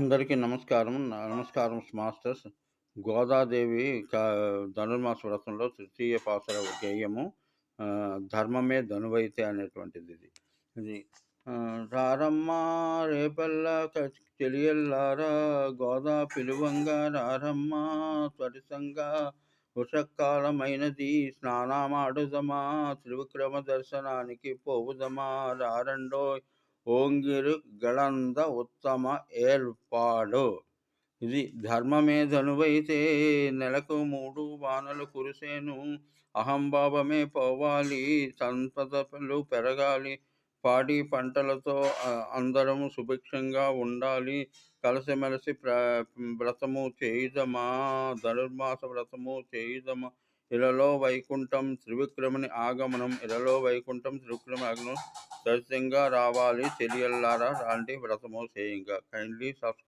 అందరికీ నమస్కారం. నమస్కారం మాస్టర్స్. గోదాదేవి ధనుర్మాస వ్రతంలో తృతీయ పాసర గేయము 'ధర్మమే ధనువైతే' అనేటువంటిది ఇది ఇది రారమ్మా రేపల్ల తెలియల్లారా గోదా పిలువంగా రారమ్మా త్వరితంగా ఉషకాలమైనది స్నానమాడుదమా త్రివిక్రమ దర్శనానికి పోవుదమా రారండో ఓంగిరు గళంద ఉత్తమ ఏర్పాడు. ఇది ధర్మమే ధనువైతే నెలకు మూడు వానలు కురిసేను. అహంభావమే పోవాలి సంపదలు పెరగాలి. పాడి పంటలతో అందరము సుభిక్షంగా ఉండాలి. కలిసిమెలిసి ప్ర వ్రతము చేయుదమా ధనుర్మాస వ్రతము చేయుదమా ఇలలో వైకుంఠం త్రివిక్రముని ఆగమనం ఇలలో వైకుంఠం త్రివిక్రమ ఆగమనం దర్శనంగా రావాలి. తెలియల్లారా? రాండి. వ్రతము చేయంగా. Kindly subscribe